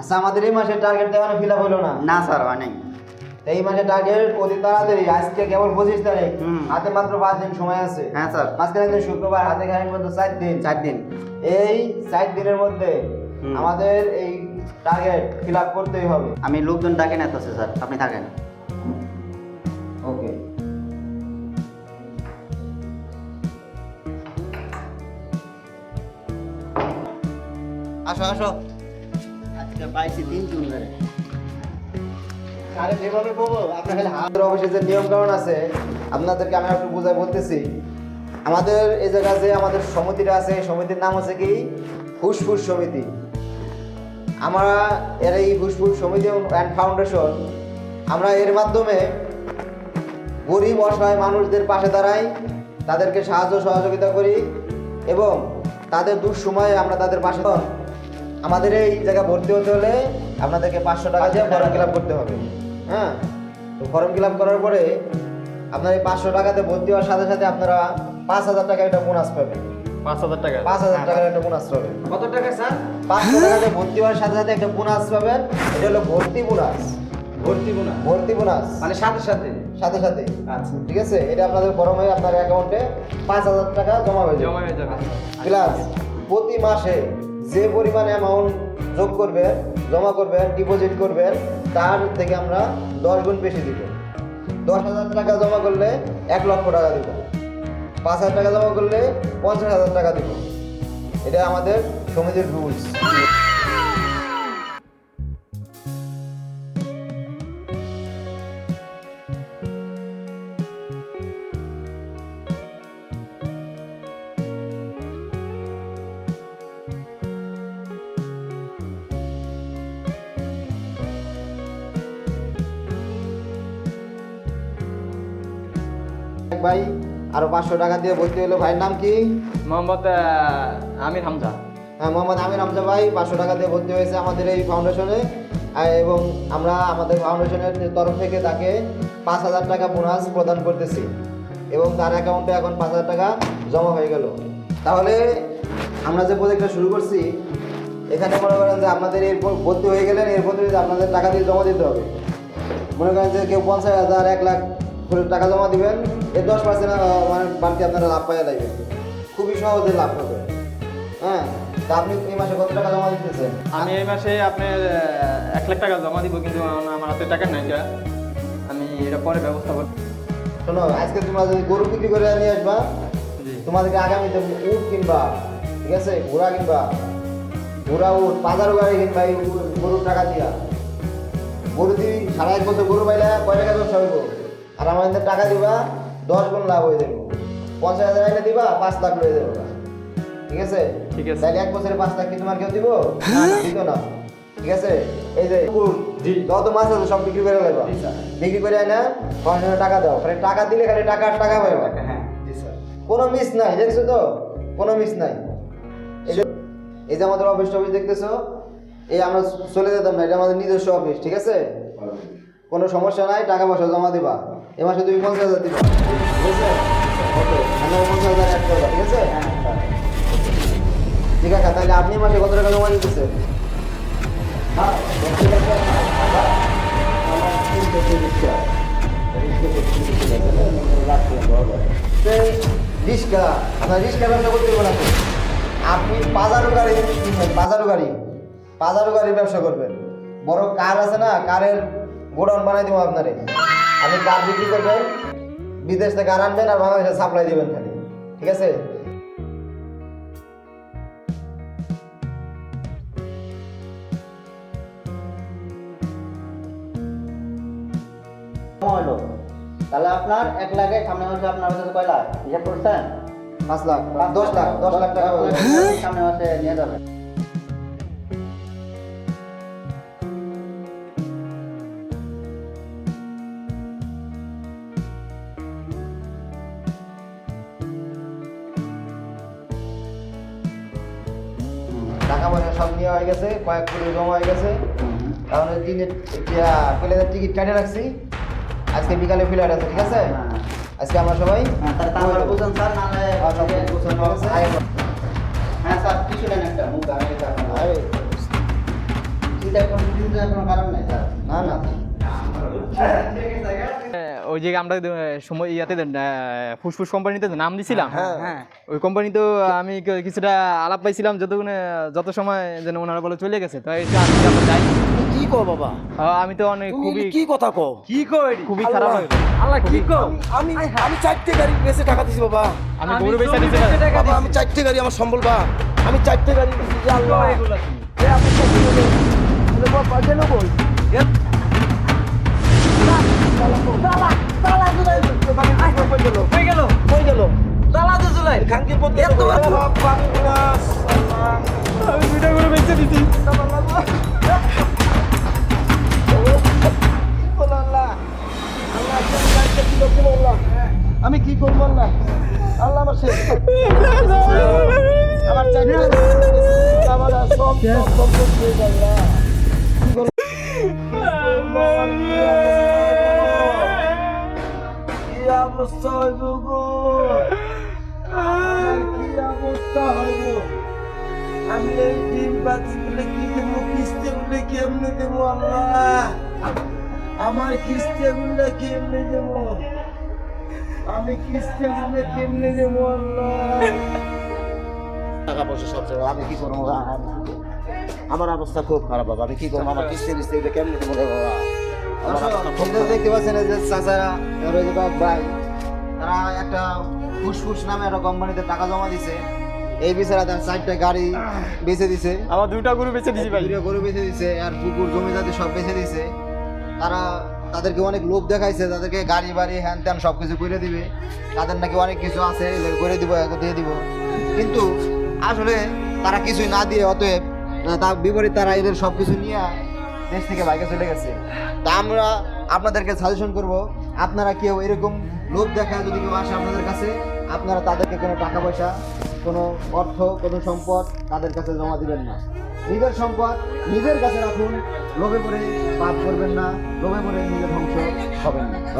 আচ্ছা আমাদের এই মাসের টার্গেট তো এখনও ফিল আপ হলো না? না স্যার এই মাসের টার্গেট অতি তাড়াতাড়ি আজকে কেবল পঁচিশ তারিখ। হাতে মাত্র পাঁচ দিন সময় আছে। হ্যাঁ স্যার। মাঝখানে দিন শুক্রবার হাতে মধ্যে চার দিন। চার দিন। এই চার দিনের মধ্যে আমাদের এই টার্গেট ফিল আপ করতেই হবে। আমি লোকজন ডাকে না তো স্যার। আপনি থাকেন। ওকে আসো আসো। পাইছি, তিন জন ধরে আরে যেভাবে বলব, আপনার যে নিয়ম কানুন আছে, আপনাদেরকে আমি একটু বুঝাই বলতেছি। আমাদের এই জায়গায় যে আমাদের সমিতিটা আছে সমিতির নাম হচ্ছে কি? ফুসফুস সমিতি। আমরা এর এই ফুসফুস সমিতি অ্যান্ড ফাউন্ডেশন আমরা এর মাধ্যমে গরিব অসহায় মানুষদের পাশে দাঁড়াই, তাদেরকে সাহায্য সহযোগিতা করি এবং তাদের দুঃসময়ে আমরা তাদের পাশে আমাদের এই জায়গায় ভর্তি হতে হলে আপনাদেরকে পাঁচশো টাকা দিয়ে ফর্ম ফিল করতে হবে। হ্যাঁ? তো ফর্ম ফিল করার পরে আপনার এই পাঁচশো টাকাতে ভর্তি হওয়ার সাথে সাথে আপনারা পাঁচ হাজার টাকা একটা বোনাস পাবেন। পাঁচ হাজার টাকা? পাঁচ হাজার টাকার একটা বোনাস পাবেন। কত টাকা স্যার? পাঁচশো টাকাতে ভর্তি হওয়ার সাথে সাথে একটা বোনাস পাবেন। এটা হলো ভর্তি বোনাস ভর্তি ভর্তি বোনাস মানে সাথে সাথে? সাথে সাথে। আচ্ছা। ঠিক আছে? এটা আপনাদের ফর্ম হয়ে আপনার অ্যাকাউন্টে পাঁচ হাজার টাকা জমা হয়ে যাবে। জমা হয়ে যাবে। প্লাস প্রতি মাসে যে পরিমাণ অ্যামাউন্ট যোগ করবে, জমা করবে ডিপোজিট করবেন তার থেকে আমরা দশ গুণ বেশি দিব। দশ হাজার টাকা জমা করলে এক লক্ষ টাকা দিব। পাঁচ হাজার টাকা জমা করলে পঞ্চাশ হাজার টাকা দিব। এটা আমাদের সমিতির রুলস ভাই আরও পাঁচশো টাকা দিয়ে ভর্তি হলো ভাইয়ের নাম কি? মোহাম্মদ আমির হামজা। হ্যাঁ মোহাম্মদ আমির হামজা ভাই পাঁচশো টাকা দিয়ে ভর্তি হয়েছে আমাদের এই ফাউন্ডেশনে এবং আমরা আমাদের ফাউন্ডেশনের তরফ থেকে তাকে পাঁচ হাজার টাকা বোনাস প্রদান করতেছি। এবং তার অ্যাকাউন্টে এখন পাঁচ হাজার টাকা জমা হয়ে গেল। তাহলে আমরা যে প্রজেক্টটা শুরু করছি এখানে মনে করেন যে আপনাদের এরপর ভর্তি হয়ে গেলেন এরপর যদি আপনাদের টাকা দিয়ে জমা দিতে হবে। মনে করেন যে কেউ পঞ্চাশ হাজার এক লাখ টাকা জমা দিবেন। এর দশ পার্সেন্ট মানে বাড়তি আপনারা লাভ পাইয়া লাগবে খুবই সহজে লাভ হবে। হ্যাঁ? তা আপনি এই মাসে কত টাকা জমা দিতেছেন? আমি এই মাসে আপনার এক লাখ টাকা জমা দিব কিন্তু আমার হাতে টাকা নাই আমি এটা পরে ব্যবস্থা করব। শোনো আজকে তোমরা যদি গরু বিক্রি করে নিয়ে আসবা তোমাদেরকে আগামীতে উট কিনবা ঠিক আছে? ঘোড়া কিনবা। ঘোড়া উট বাজারও গাড়ি কিনবা এই গরুর টাকা দিয়া। গরু দি সারা এক বছর গরু পাইলে কয় টাকা দশ হইব আর আমাদের টাকা দিবা দশ গুণ লাভ হয়ে যাব। পঞ্চাশ হাজার আইলে দিবা পাঁচ লাখ লয়ে যাব। ঠিক আছে? ঠিক আছে। তাহলে এক বছরে পাঁচ লাখ কি তোমার কেউ দিব? দিত না ঠিক আছে? এই যে যত মাছ আছে সব বিক্রি করে লাগবা বিক্রি করে আয় না পঞ্চাশ টাকা দাও। খালি টাকা দিলে খালি টাকা আর টাকা পাইবা হ্যাঁ কোনো মিস নাই দেখছ তো? কোনো মিস নাই। এই যে এই যে আমাদের অফিস টফিস দেখতেছো? এই আমরা চলে যেতাম না এটা আমাদের নিজস্ব অফিস ঠিক আছে? কোনো সমস্যা নাই টাকা পয়সা জমা দিবা। এ মাসে তুমি পঞ্চাশ হাজার দিবা। ঠিক আছে? ওকে আমরা পঞ্চাশ হাজার অ্যাড করবা ঠিক আছে? ঠিক আছে তাহলে আপনি মাসে কত টাকা জমা রিক্সা আপনার রিক্সা ব্যবসা করতে পারবেন আপনি বাজারও গাড়ি কিনবেন বাজারও গাড়ি বাজারও গাড়ির ব্যবসা করবেন। বড় কার আছে না কারের গোডাউন বানাই দেবো আপনারে। আপনি কার বিক্রি করবেন বিদেশ থেকে আর আনবেন আর বাংলাদেশে সাপ্লাই দেবেন খালি ঠিক আছে? হলো। তাহলে আপনার এক লাখের সামনে হচ্ছে আপনার হচ্ছে কয় লাখ? হিসাব করছেন? পাঁচ লাখ দশ লাখ দশ লাখ টাকা। সামনে হচ্ছে নিয়ে যাবেন। টাকা পয়সা সব নেওয়া হয়ে গেছে কয়েক কোটি জমা হয়ে গেছে। তাহলে দিনের প্লেনের টিকিট কাটে রাখছি। আজকে বিকালে ফ্লাইট আছে ঠিক আছে? আজকে আমরা সবাই হ্যাঁ স্যার সব গোছানো হ্যাঁ স্যার কিছু নেন একটা মুখ চিন্তা কোনো চিন্তা কোনো কারণ নাই স্যার। না না ওই যে আমরা সময় ইয়াতে ফুসফুস কোম্পানিতে নাম দিছিলাম হ্যাঁ ওই কোম্পানি তো আমি কিছুটা আলাপ পাইছিলাম যতক্ষণ যত সময় যেন ওনারা বলে চলে গেছে তো এটা আমি যাই কি কো বাবা? আমি তো অনেক খুবই কি কথা কো কি কই খুবই খারাপ লাগে আল্লাহ কি কো আমি আমি চারটে গাড়ি বেচে টাকা দিছি বাবা। আমি গরু বেচা দিতে বাবা আমি চারটে গাড়ি আমার সম্বল বা। আমি চারটে গাড়ি দিছি যে আল্লাহ এ আপনি চারটে গাড়ি এলে বাবা গেল অবস্থা হইব গো কি অবস্থা হইব? আমি এই দিন বাতি গুলো কি দেবো কিস্তি গুলো কেমনে আমার কিস্তি গুলো কেমনে দেবো আমি কিস্তি গুলো কেমনে দেবো আল্লাহ পয়সা সব জায়গায় আমি কি করব? আমার অবস্থা খুব খারাপ বাবা আমি কি করব? আমার কিস্তি কিস্তি গুলো কেমনে রে বাবা? দেখতে পাচ্ছেন যে চাচারা ভাই। তারা একটা ফুসফুস নামে একটা কোম্পানিতে টাকা জমা দিছে। এই বিচারা তার চারটা গাড়ি বেচে দিছে। আমার দুইটা গরু বেচে দিছি ভাই। দুইটা গরু বেচে দিছে আর পুকুর জমি জাতি সব বেচে দিছে। তারা তাদেরকে অনেক লোভ দেখাইছে তাদেরকে গাড়ি বাড়ি হ্যান ত্যান সব কিছু করে দিবে। তাদের নাকি অনেক কিছু আছে করে দিব দিয়ে দিব। কিন্তু আসলে তারা কিছুই না দিয়ে অতএব তার বিপরীত তারা এদের সব কিছু নিয়ে দেশ থেকে বাইকে চলে গেছে। তা আমরা আপনাদেরকে সাজেশন করব, আপনারা কেউ এরকম লোভ দেখা যদি কেউ আসে আপনাদের কাছে, আপনারা তাদেরকে কোনো টাকা পয়সা, কোনো অর্থ, কোনো সম্পদ তাদের কাছে জমা দিবেন না। নিজের সম্পদ নিজের কাছে রাখুন, লোভে পড়ে পাপ করবেন না, লোভে পড়ে নিজের ধ্বংস হবেন না।